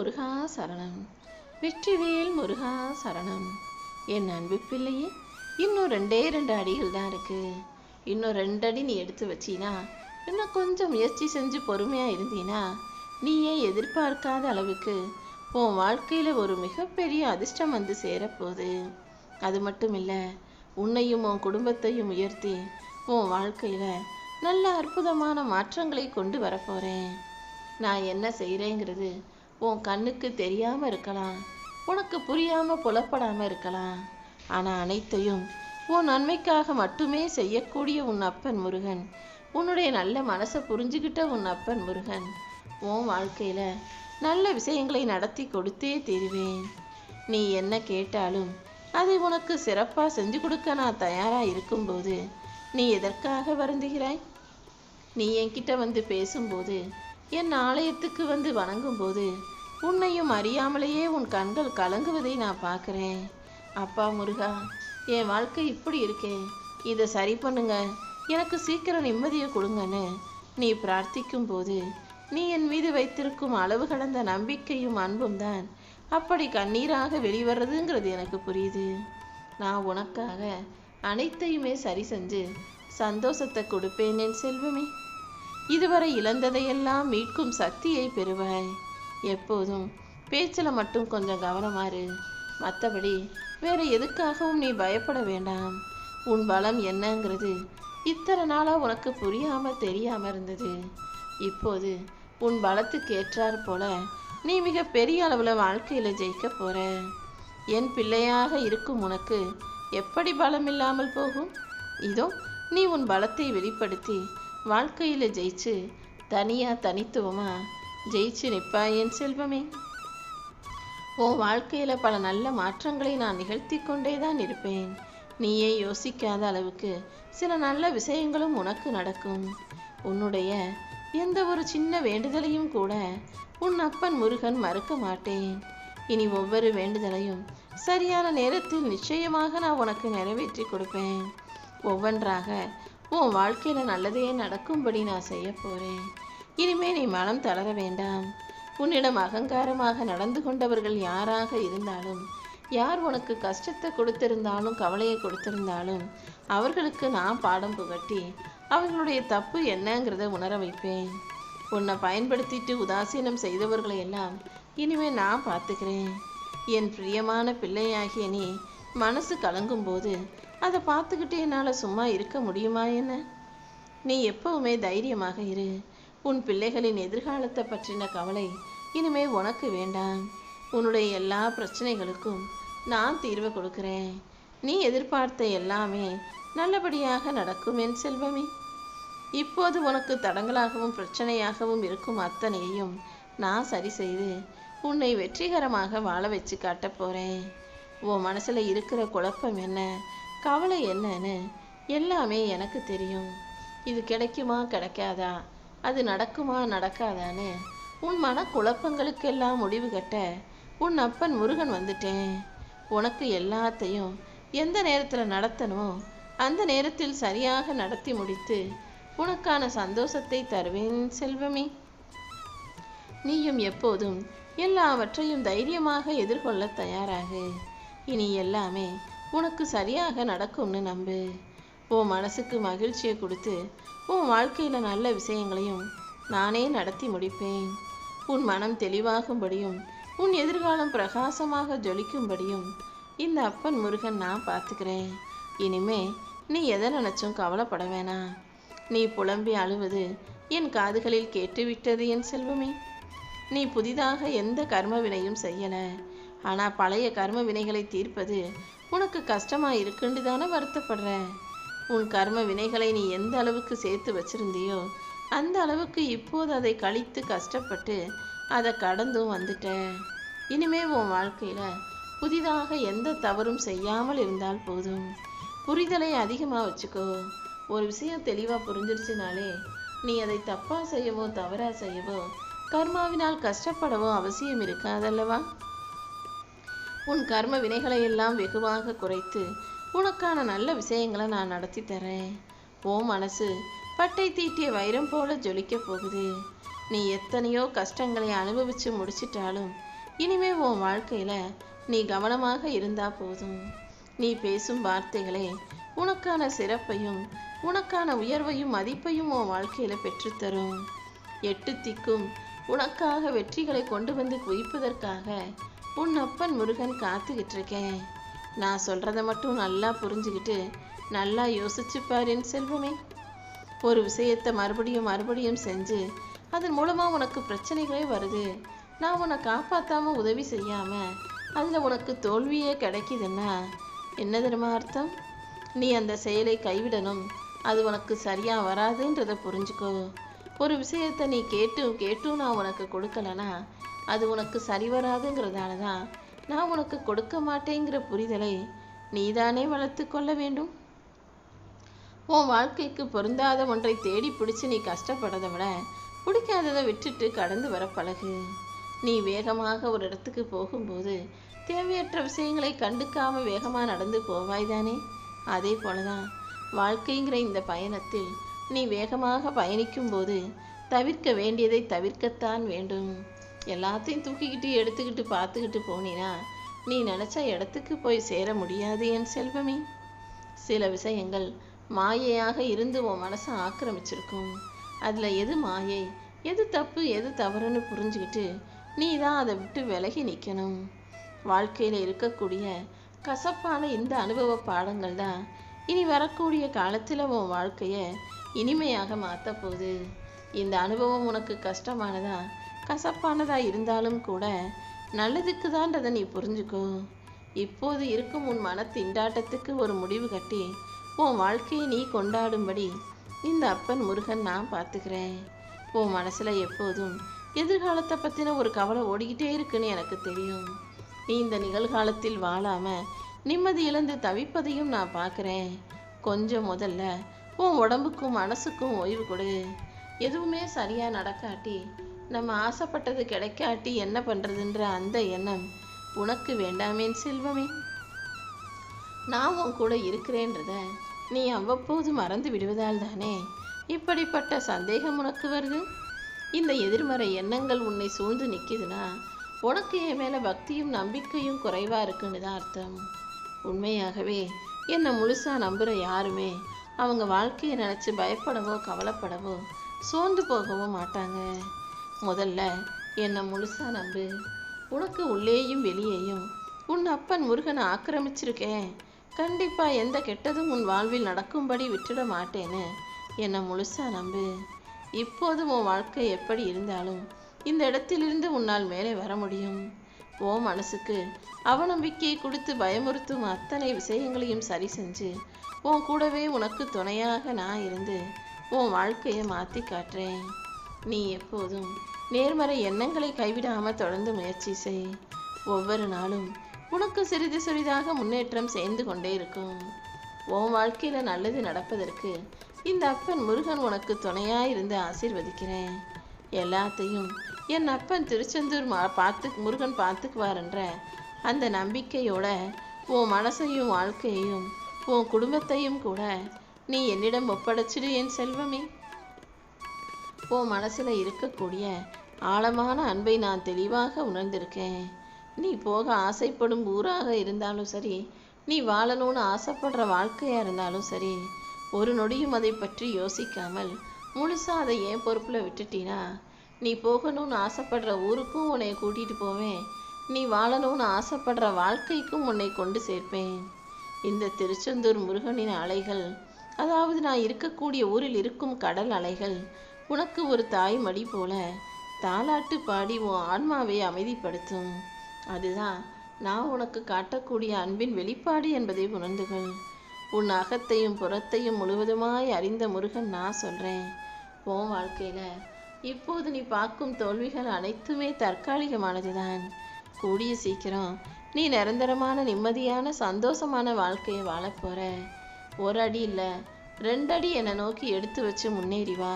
முருகா சரணம் வெற்றிவேல் முருகா சரணம் என் அன்பு பிள்ளையே இன்னும் ரெண்டே ரெண்டு அடிகள் தான் இருக்கு. இன்னும் ரெண்டு அடி நீ எடுத்து வச்சினா இன்னும் கொஞ்சம் முயற்சி செஞ்சு பொறுமையாக இருந்தீனா நீயே எதிர்பார்க்காத அளவுக்கு உன் வாழ்க்கையில் ஒரு மிகப்பெரிய அதிர்ஷ்டம் வந்து சேரப்போகுது. அது மட்டும் இல்லை உன்னையும் உன் குடும்பத்தையும் உயர்த்தி உன் வாழ்க்கையில் நல்ல அற்புதமான மாற்றங்களை கொண்டு வரப்போகிறேன் நான் என்ன செய்கிறேங்கிறது உன் கண்ணுக்கு தெரியாமல் இருக்கலாம். உனக்கு புரியாமல் புலப்படாமல் இருக்கலாம். ஆனால் அனைத்தையும் உன் நன்மைக்காக மட்டுமே செய்யக்கூடிய உன் அப்பன் முருகன். உன்னுடைய நல்ல மனசை புரிஞ்சுக்கிட்ட உன் அப்பன் முருகன். உன் வாழ்க்கையில் நல்ல விஷயங்களை நடத்தி கொடுத்தே தீருவேன். நீ என்ன கேட்டாலும் அதை உனக்கு சிறப்பாக செஞ்சு கொடுக்க நான் தயாராக இருக்கும்போது நீ எதற்காக வருந்துகிறாய்? நீ என்கிட்ட வந்து பேசும்போது என் ஆலயத்துக்கு வந்து வணங்கும்போது உன்னையும் அறியாமலேயே உன் கண்கள் கலங்குவதை நான் பார்க்குறேன். அப்பா முருகா என் வாழ்க்கை இப்படி இருக்கே. இதை சரி பண்ணுங்க. எனக்கு சீக்கிரம் நிம்மதியை கொடுங்கன்னு நீ பிரார்த்திக்கும் போது நீ என் மீது வைத்திருக்கும் அளவு கடந்த நம்பிக்கையும் அன்பும் தான் அப்படி கண்ணீராக வெளிவர்றதுங்கிறது எனக்கு புரியுது. நான் உனக்காக அனைத்தையுமே சரி செஞ்சு சந்தோஷத்தை கொடுப்பேன் என் செல்வமே. இதுவரை இழந்ததையெல்லாம் மீட்கும் சக்தியை பெறுவாய். எப்போதும் பேச்சில் மட்டும் கொஞ்சம் கவனமாறு மற்றபடி வேற எதுக்காகவும் நீ பயப்பட வேண்டாம். உன் பலம் என்னங்கிறது இத்தனை நாளாக உனக்கு புரியாமல் தெரியாமல் இருந்தது. இப்போது உன் பலத்துக்கு ஏற்றாற் போல நீ மிக பெரிய அளவில் வாழ்க்கையில் ஜெயிக்க போற. என் பிள்ளையாக இருக்கும் உனக்கு எப்படி பலம் இல்லாமல் போகும்? இதோ நீ உன் பலத்தை வெளிப்படுத்தி வாழ்க்கையில் ஜெயிச்சு தனியா தனித்துவமா ஜெயிச்சு நிற்பாய் என் செல்வமே. உன் வாழ்க்கையில் பல நல்ல மாற்றங்களை நான் நிகழ்த்தி கொண்டே தான் இருப்பேன். நீயே யோசிக்காத அளவுக்கு சில நல்ல விஷயங்களும் உனக்கு நடக்கும். உன்னுடைய எந்த ஒரு சின்ன வேண்டுதலையும் கூட உன் அப்பன் முருகன் மறுக்க மாட்டேன். இனி ஒவ்வொரு வேண்டுதலையும் சரியான நேரத்தில் நிச்சயமாக நான் உனக்கு நிறைவேற்றி கொடுப்பேன். ஒவ்வொன்றாக உன் வாழ்க்கையில் நல்லதே நடக்கும்படி நான் செய்ய போகிறேன் இனிமே நீ மனம் தளர வேண்டாம். உன்னிடம் அகங்காரமாக நடந்து கொண்டவர்கள் யாராக இருந்தாலும் யார் உனக்கு கஷ்டத்தை கொடுத்திருந்தாலும் கவலையை கொடுத்திருந்தாலும் அவர்களுக்கு நான் பாடம் புகட்டி அவர்களுடைய தப்பு என்னங்கிறத உணர வைப்பேன். உன்னை பயன்படுத்திட்டு உதாசீனம் செய்தவர்களை எல்லாம் இனிமே நான் பார்த்துக்கிறேன். என் பிரியமான பிள்ளையாகிய நீ மனசு கலங்கும்போது அதை பார்த்துக்கிட்டே என்னால் சும்மா இருக்க முடியுமா என்ன? நீ எப்பவுமே தைரியமாக இரு. உன் பிள்ளைகளின் எதிர்காலத்தை பற்றின கவலை இனிமே உனக்கு வேண்டாம். உன்னுடைய எல்லா பிரச்சனைகளுக்கும் நான் தீர்வு கொடுக்கிறேன். நீ எதிர்பார்த்த எல்லாமே நல்லபடியாக நடக்கும் என் செல்வமே. இப்போது உனக்கு தடங்களாகவும் பிரச்சனையாகவும் இருக்கும் அத்தனையையும் நான் சரி செய்து உன்னை வெற்றிகரமாக வாழ வச்சு காட்டப் போகிறேன் உன் மனசில் இருக்கிற குழப்பம் என்ன? கவலை என்னன்னு எல்லாமே எனக்கு தெரியும். இது கிடைக்குமா கிடைக்காதா? அது நடக்குமா நடக்காதான்னு உன் மன குழப்பங்களுக்கெல்லாம் முடிவு கட்ட உன் அப்பன் முருகன் வந்துட்டேன். உனக்கு எல்லாத்தையும் எந்த நேரத்தில் நடத்தணுமோ அந்த நேரத்தில் சரியாக நடத்தி முடித்து உனக்கான சந்தோஷத்தை தருவேன் செல்வமே. நீயும் எப்போதும் எல்லாவற்றையும் தைரியமாக எதிர்கொள்ள தயாராகு. இனி எல்லாமே உனக்கு சரியாக நடக்கும்னு நம்பு. உன் மனசுக்கு மகிழ்ச்சியை கொடுத்து உன் வாழ்க்கையில் நல்ல விஷயங்களையும் நானே நடத்தி முடிப்பேன். உன் மனம் தெளிவாகும்படியும் உன் எதிர்காலம் பிரகாசமாக ஜொலிக்கும்படியும் இந்த அப்பன் முருகன் நான் பார்த்துக்கிறேன். இனிமே நீ எதை நினச்சும் கவலைப்பட வேணாம். நீ புலம்பி அழுவது என் காதுகளில் கேட்டுவிட்டது என் செல்வமே. நீ புதிதாக எந்த கர்ம வினையும் செய்யலை. ஆனால் பழைய கர்ம வினைகளை தீர்ப்பது உனக்கு கஷ்டமா இருக்குன்னு தானே வருத்தப்படுற உன் கர்ம வினைகளை நீ எந்த அளவுக்கு சேர்த்து வச்சிருந்தியோ அந்த அளவுக்கு இப்போது அதை கழித்து கஷ்டப்பட்டு அதை கடந்தும் வந்துட்ட இனிமே உன் வாழ்க்கையில புதிதாக எந்த தவறும் செய்யாமல் இருந்தால் போதும். புரிதலை அதிகமாக வச்சுக்கோ. ஒரு விஷயம் தெளிவாக புரிஞ்சிருச்சுனாலே நீ அதை தப்பாக செய்யவோ தவறாக செய்யவோ கர்மாவினால் கஷ்டப்படவோ அவசியம் இருக்காதல்லவா? உன் கர்ம வினைகளை எல்லாம் வெகுவாக குறைத்து உனக்கான நல்ல விஷயங்களை நான் நடத்தி தரேன். ஓ மனசு பட்டை தீட்டிய வைரம் போல ஜொலிக்க போகுது. நீ எத்தனையோ கஷ்டங்களை அனுபவிச்சு முடிச்சிட்டாலும் இனிமே உன் வாழ்க்கையில நீ கவனமாக இருந்தா போதும். நீ பேசும் வார்த்தைகளே உனக்கான சிறப்பையும் உனக்கான உயர்வையும் மதிப்பையும் உன் வாழ்க்கையில பெற்றுத்தரும் எட்டு திக்கும் உனக்காக வெற்றிகளை கொண்டு வந்து குவிப்பதற்காக உன் அப்பன் முருகன் காத்துக்கிட்டு இருக்கேன் நான் சொல்றத மட்டும் நல்லா புரிஞ்சுக்கிட்டு நல்லா யோசிச்சு பாருன்னு என் செல்வமே. ஒரு விஷயத்தை மறுபடியும் மறுபடியும் செஞ்சு அதன் மூலமா உனக்கு பிரச்சனைகளே வருது. நான் உன்னை காப்பாத்தாம உதவி செய்யாம அதுல உனக்கு தோல்வியே கிடைக்குதுன்னா என்ன தெரியுமா அர்த்தம்? நீ அந்த செயலை கைவிடணும். அது உனக்கு சரியா வராதுன்றதை புரிஞ்சுக்கோ. ஒரு விஷயத்தை நீ கேட்டும் கேட்டும் நான் உனக்கு கொடுக்கலனா அது உனக்கு சரி வராதுங்கிறதால தான் நான் உனக்கு கொடுக்க மாட்டேங்கிற புரிதலை நீதானே வளர்த்து கொள்ள வேண்டும்? உன் வாழ்க்கைக்கு பொருந்தாத ஒன்றை தேடி பிடிச்சு நீ கஷ்டப்படுறதை விட பிடிக்காததை விட்டுட்டு கடந்து வர பழகு. நீ வேகமாக ஒரு இடத்துக்கு போகும்போது தேவையற்ற விஷயங்களை கண்டுக்காம வேகமாக நடந்து போவாய்தானே? அதே போலதான் வாழ்க்கைங்கிற இந்த பயணத்தில் நீ வேகமாக பயணிக்கும் போது தவிர்க்க வேண்டியதை தவிர்க்கத்தான் வேண்டும். எல்லாத்தையும் தூக்கிக்கிட்டு எடுத்துக்கிட்டு பார்த்துக்கிட்டு போனினா நீ நினச்ச இடத்துக்கு போய் சேர முடியாது என் செல்வமே. சில விஷயங்கள் மாயையாக இருந்து உன் மனசை ஆக்கிரமிச்சிருக்கும். அதில் எது மாயை எது தப்பு எது தவறுன்னு புரிஞ்சுக்கிட்டு நீ தான் அதை விட்டு விலகி நிற்கணும் வாழ்க்கையில் இருக்கக்கூடிய கசப்பான இந்த அனுபவ பாடங்கள் தான் இனி வரக்கூடிய காலத்தில் உன் வாழ்க்கையை இனிமையாக மாற்ற போகுது. இந்த அனுபவம் உனக்கு கஷ்டமானதா கசப்பானதாக இருந்தாலும் கூட நல்லதுக்கு தான்றதை நீ புரிஞ்சுக்கோ. இப்போது இருக்கும் உன் மன திண்டாட்டத்துக்கு ஒரு முடிவு கட்டி உன் வாழ்க்கையை நீ கொண்டாடும்படி இந்த அப்பன் முருகன் நான் பார்த்துக்கிறேன். உன் மனசில் எப்போதும் எதிர்காலத்தை பற்றின ஒரு கவலை ஓடிக்கிட்டே இருக்குன்னு எனக்கு தெரியும். நீ இந்த நிகழ்காலத்தில் வாழாமல் நிம்மதி இழந்து தவிப்பதையும் நான் பார்க்குறேன். கொஞ்சம் முதல்ல உன் உடம்புக்கும் மனசுக்கும் ஓய்வு கொடு. எதுவுமே சரியாக நடக்காட்டி நம்ம ஆசைப்பட்டது கிடைக்காட்டி என்ன பண்றதுன்ற அந்த எண்ணம் உனக்கு வேண்டாமேன் செல்வமே. நான் உன் கூட இருக்கிறேன்றத நீ அவ்வப்போது மறந்து விடுவதால் தானே இப்படிப்பட்ட சந்தேகம் உனக்கு வருது? இந்த எதிர்மறை எண்ணங்கள் உன்னை சூழ்ந்து நிற்கிதுன்னா உனக்கு என் மேலே பக்தியும் நம்பிக்கையும் குறைவா இருக்குன்னு தான் அர்த்தம். உண்மையாகவே என்னை முழுசா நம்புற யாருமே அவங்க வாழ்க்கையை நினைச்சு பயப்படவோ கவலைப்படவோ சோர்ந்து போகவோ மாட்டாங்க. முதல்ல என்னை முழுசா நம்பு. உனக்கு உள்ளேயும் வெளியேயும் உன் அப்பன் முருகனை ஆக்கிரமிச்சிருக்கேன். கண்டிப்பாக எந்த கெட்டதும் உன் வாழ்வில் நடக்கும்படி விட்டுட மாட்டேன்னு என்னை முழுசா நம்பு. இப்போது உன் வாழ்க்கை எப்படி இருந்தாலும் இந்த இடத்திலிருந்து உன்னால் மேலே வர முடியும். ஓ மனசுக்கு அவநம்பிக்கையை கொடுத்து பயமுறுத்தும் அத்தனை விஷயங்களையும் சரி செஞ்சு உன் கூடவே உனக்கு துணையாக நான் இருந்து உன் வாழ்க்கையை மாற்றி காட்டுறேன். நீ எப்போதும் நேர்மறை எண்ணங்களை கைவிடாமல் தொடர்ந்து முயற்சி செய். ஒவ்வொரு நாளும் உனக்கு சிறிது சிறிதாக முன்னேற்றம் சேர்ந்து கொண்டே இருக்கும். உன் வாழ்க்கையில் நல்லது நடப்பதற்கு இந்த அப்பன் முருகன் உனக்கு துணையாக இருந்து ஆசீர்வதிக்கிறேன். எல்லாத்தையும் என் அப்பன் திருச்செந்தூர் மா பார்த்து முருகன் பார்த்துக்குவாருன்ற அந்த நம்பிக்கையோட உன் மனசையும் வாழ்க்கையையும் உன் குடும்பத்தையும் கூட நீ என்னிடம் ஒப்படைச்சிடு என் செல்வமே. உன் மனசில் இருக்கக்கூடிய ஆழமான அன்பை நான் தெளிவாக உணர்ந்திருக்கேன். நீ போக ஆசைப்படும் ஊராக இருந்தாலும் சரி நீ வாழணும்னு ஆசைப்படுற வாழ்க்கையாக இருந்தாலும் சரி ஒரு நொடியும் அதை பற்றி யோசிக்காமல் முழுசாக அதை ஏன் பொறுப்பில் விட்டுட்டீனா? நீ போகணும்னு ஆசைப்படுற ஊருக்கும் உன்னை கூட்டிகிட்டு போவேன். நீ வாழணும்னு ஆசைப்படுற வாழ்க்கைக்கும் உன்னை கொண்டு சேர்ப்பேன். இந்த திருச்செந்தூர் முருகனின் அலைகள் அதாவது நான் இருக்கக்கூடிய ஊரில் இருக்கும் கடல் அலைகள் உனக்கு ஒரு தாய் மடி போல தாலாட்டு பாடி உன் ஆன்மாவை அமைதிப்படுத்தும். அதுதான் நான் உனக்கு காட்டக்கூடிய அன்பின் வெளிப்பாடு என்பதை உணர்ந்துகள். உன் அகத்தையும் புறத்தையும் முழுவதுமாய் அறிந்த முருகன் நான் சொல்றேன். உன் வாழ்க்கையில இப்போது நீ பார்க்கும் தோல்விகள் அனைத்துமே தற்காலிகமானதுதான். கூடிய சீக்கிரம் நீ நிரந்தரமான நிம்மதியான சந்தோஷமான வாழ்க்கையை வாழப்போற ஒரு அடி இல்லை ரெண்டடி என்னை நோக்கி எடுத்து வச்சு முன்னேறி வா.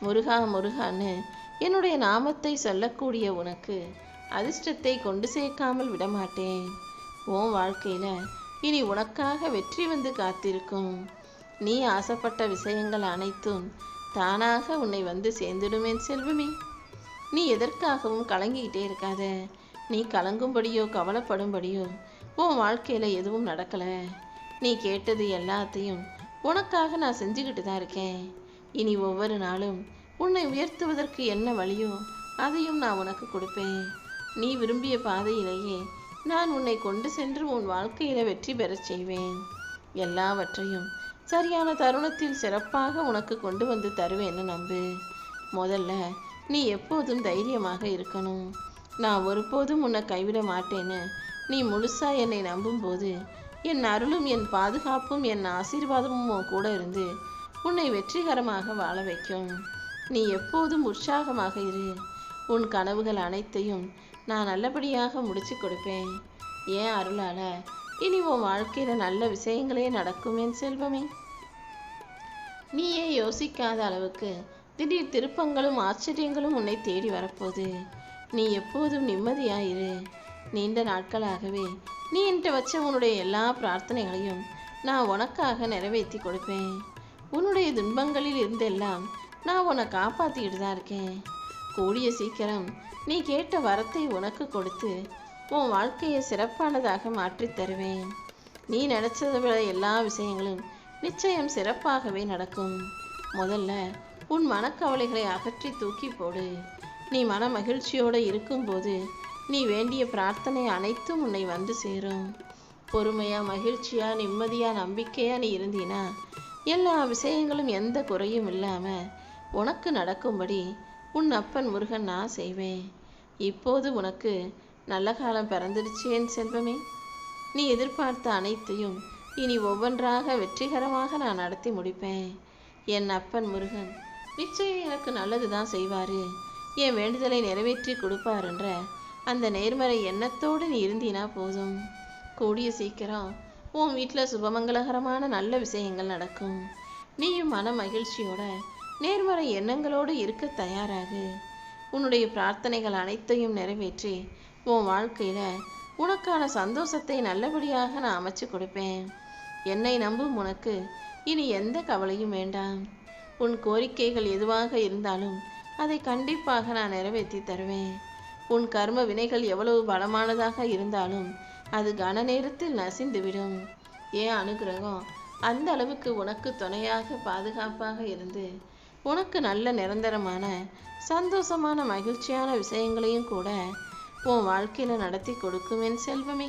முருகா முருகான்னு என்னுடைய நாமத்தை சொல்லக்கூடிய உனக்கு அதிர்ஷ்டத்தை கொண்டு சேர்க்காமல் விடமாட்டேன். உன் வாழ்க்கையில இனி உனக்காக வெற்றி வந்து காத்திருக்கும். நீ ஆசைப்பட்ட விஷயங்கள் அனைத்தும் தானாக உன்னை வந்து சேர்ந்துடுமேன் செல்வமே. நீ எதற்காகவும் கலங்கிக்கிட்டே இருக்காத. நீ கலங்கும்படியோ கவலைப்படும்படியோ உன் வாழ்க்கையில் எதுவும் நடக்கலை. நீ கேட்டது எல்லாத்தையும் உனக்காக நான் செஞ்சுக்கிட்டு தான் இருக்கேன். இனி ஒவ்வொரு நாளும் உன்னை உயர்த்துவதற்கு என்ன வழியோ அதையும் நான் உனக்கு கொடுப்பேன். நீ விரும்பிய பாதையிலேயே நான் உன்னை கொண்டு சென்று உன் வாழ்க்கையில வெற்றி பெறச் செய்வேன். எல்லாவற்றையும் சரியான தருணத்தில் சிறப்பாக உனக்கு கொண்டு வந்து தருவேன்னு நம்பு. முதல்ல நீ எப்போதும் தைரியமாக இருக்கணும். நான் ஒருபோதும் உன்னை கைவிட மாட்டேன்னு நீ முழுசா என்னை நம்பும்போது என் அருளும் என் பாதுகாப்பும் என் ஆசீர்வாதமும் உன் கூட இருந்து உன்னை வெற்றிகரமாக வாழ வைக்கும். நீ எப்போதும் உற்சாகமாக இரு. உன் கனவுகள் அனைத்தையும் நான் நல்லபடியாக முடிச்சு கொடுப்பேன். ஏன் அருளால? இனி உன் வாழ்க்கையில நல்ல விஷயங்களே நடக்கும் என் செல்வமே. நீயே யோசிக்காத அளவுக்கு திடீர் திருப்பங்களும் ஆச்சரியங்களும் உன்னை தேடி வரப்போகுது. நீ எப்போதும் நிம்மதியாயிரு நீண்ட நாட்களாகவே நீ என்கிட்ட வச்ச உன்னுடைய எல்லா பிரார்த்தனைகளையும் நான் உனக்காக நிறைவேற்றி கொடுப்பேன். உன்னுடைய துன்பங்களில் இருந்தெல்லாம் நான் உன்னை காப்பாற்றிக்கிட்டு தான் இருக்கேன். கூடிய சீக்கிரம் நீ கேட்ட வரத்தை உனக்கு கொடுத்து உன் வாழ்க்கையை சிறப்பானதாக மாற்றித் தருவேன். நீ நினைச்சதை விட எல்லா விஷயங்களும் நிச்சயம் சிறப்பாகவே நடக்கும். முதல்ல உன் மனக்கவலைகளை அகற்றி தூக்கி போடு. நீ மன மகிழ்ச்சியோடு இருக்கும்போது நீ வேண்டிய பிரார்த்தனை அனைத்தும் உன்னை வந்து சேரும். பொறுமையா மகிழ்ச்சியா நிம்மதியா நம்பிக்கையா நீ இருந்தீனா எல்லா விஷயங்களும் எந்த குறையும் இல்லாமல் உனக்கு நடக்கும்படி உன் அப்பன் முருகன் நான் செய்வேன். இப்போது உனக்கு நல்ல காலம் பிறந்துடுச்சு என் செல்வமே. நீ எதிர்பார்த்த அனைத்தையும் இனி ஒவ்வொன்றாக வெற்றிகரமாக நான் நடத்தி முடிப்பேன். என் அப்பன் முருகன் நிச்சயம் எனக்கு நல்லது தான் செய்வாரு. என் வேண்டுதலை நிறைவேற்றி கொடுப்பாருன்ற அந்த நேர்மறை எண்ணத்தோடு நீ இருந்தீனா போதும். கூடிய சீக்கிரம் உன் வீட்டில் சுபமங்களகரமான நல்ல விஷயங்கள் நடக்கும். நீயும் மன மகிழ்ச்சியோட நேர்மறை எண்ணங்களோடு இருக்க தயாராகு. உன்னுடைய பிரார்த்தனைகள் அனைத்தையும் நிறைவேற்றி உன் வாழ்க்கையில உனக்கான சந்தோஷத்தை நல்லபடியாக நான் அமைச்சு கொடுப்பேன். என்னை நம்பும் உனக்கு இனி எந்த கவலையும் வேண்டாம். உன் கோரிக்கைகள் எதுவாக இருந்தாலும் அதை கண்டிப்பாக நான் நிறைவேற்றி தருவேன். உன் கர்ம வினைகள் எவ்வளவு பலமானதாக இருந்தாலும் அது கன நேரத்தில் நசிந்துவிடும். ஏன் அனுகிரகம் அந்த அளவுக்கு உனக்கு துணையாக பாதுகாப்பாக இருந்து உனக்கு நல்ல நிரந்தரமான சந்தோஷமான மகிழ்ச்சியான விஷயங்களையும் கூட உன் வாழ்க்கையில் நடத்தி கொடுக்கும் என் செல்வமே.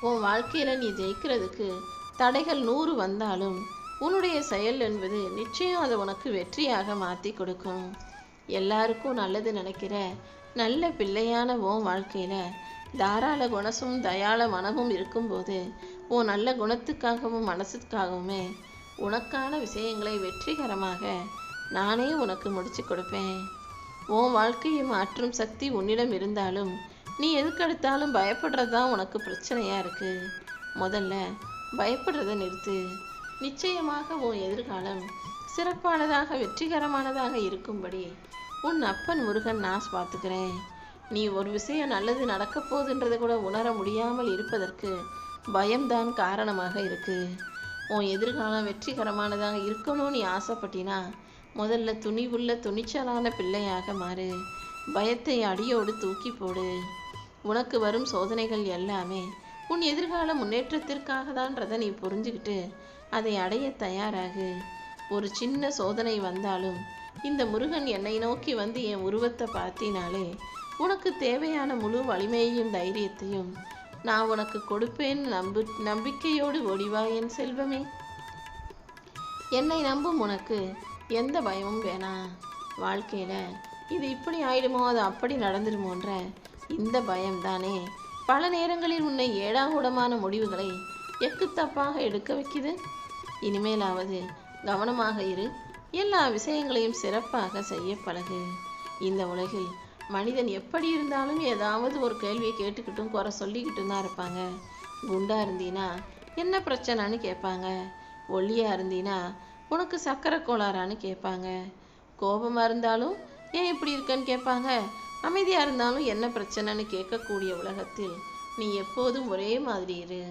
உன் வாழ்க்கையில் நீ ஜெயிக்கிறதுக்கு தடைகள் நூறு வந்தாலும் உன்னுடைய செயல் என்பது நிச்சயம் அதை உனக்கு வெற்றியாக மாற்றி கொடுக்கும். எல்லாருக்கும் நல்லது நினைக்கிற நல்ல பிள்ளையான உன் வாழ்க்கையில் தாராள குணசும் தயாள மனமும் இருக்கும்போது உன் நல்ல குணத்துக்காகவும் மனசுக்காகவுமே உனக்கான விஷயங்களை வெற்றிகரமாக நானே உனக்கு முடிச்சு கொடுப்பேன். உன் வாழ்க்கையை மாற்றும் சக்தி உன்னிடம் இருந்தாலும் நீ எதுக்கெடுத்தாலும் பயப்படுறது தான் உனக்கு பிரச்சனையா இருக்கு. முதல்ல பயப்படுறத நிறுத்து. நிச்சயமாக உன் எதிர்காலம் சிறப்பானதாக வெற்றிகரமானதாக இருக்கும்படி உன் அப்பன் முருகன் நான் பார்த்துக்கிறேன். நீ ஒரு விஷயம் நல்லது நடக்கப் போகுதுன்றதை கூட உணர முடியாமல் இருப்பதற்கு பயம்தான் காரணமாக இருக்குது உன் எதிர்காலம் வெற்றிகரமானதாக இருக்கணும்னு நீ ஆசைப்பட்டினா முதல்ல துணிவுள்ள துணிச்சலான பிள்ளையாக மாறு. பயத்தை அடியோடு தூக்கி போடு. உனக்கு வரும் சோதனைகள் எல்லாமே உன் எதிர்கால முன்னேற்றத்திற்காக தான்றதை நீ புரிஞ்சுக்கிட்டு அதை அடைய தயாராகு. ஒரு சின்ன சோதனை வந்தாலும் இந்த முருகன் என்னை நோக்கி வந்து என் உருவத்தை பார்த்தினாலே உனக்கு தேவையான முழு வலிமையையும் தைரியத்தையும் நான் உனக்கு கொடுப்பேன் நம்பு நம்பிக்கையோடு ஓடிவா என் செல்வமே. என்னை நம்பும் உனக்கு எந்த பயமும் வேணாம் வாழ்க்கையில இது இப்படி ஆயிடுமோ அது அப்படி நடந்துடுமோன்ற இந்த பயம்தானே. பல நேரங்களில் உன்னை ஏடாகூடமான முடிவுகளை எக்கு தப்பாக எடுக்க வைக்குது. இனிமேலாவது கவனமாக இரு. எல்லா விஷயங்களையும் சிறப்பாக செய்ய பழகு. இந்த உலகில் மனிதன் எப்படி இருந்தாலும் ஏதாவது ஒரு கேள்வியை கேட்டுக்கிட்டும் குறை சொல்லிக்கிட்டும் தான் இருப்பாங்க. குண்டா இருந்தீனா என்ன பிரச்சனைன்னு கேட்பாங்க. ஒல்லியா இருந்தீனா உனக்கு சக்கரை கோளாறான்னு கேட்பாங்க. கோபமா இருந்தாலும் ஏன் இப்படி இருக்கன்னு கேட்பாங்க. அமைதியா இருந்தாலும் என்ன பிரச்சனைன்னு கேட்கக்கூடிய உலகத்தில் நீ எப்போதும் ஒரே மாதிரி இரு.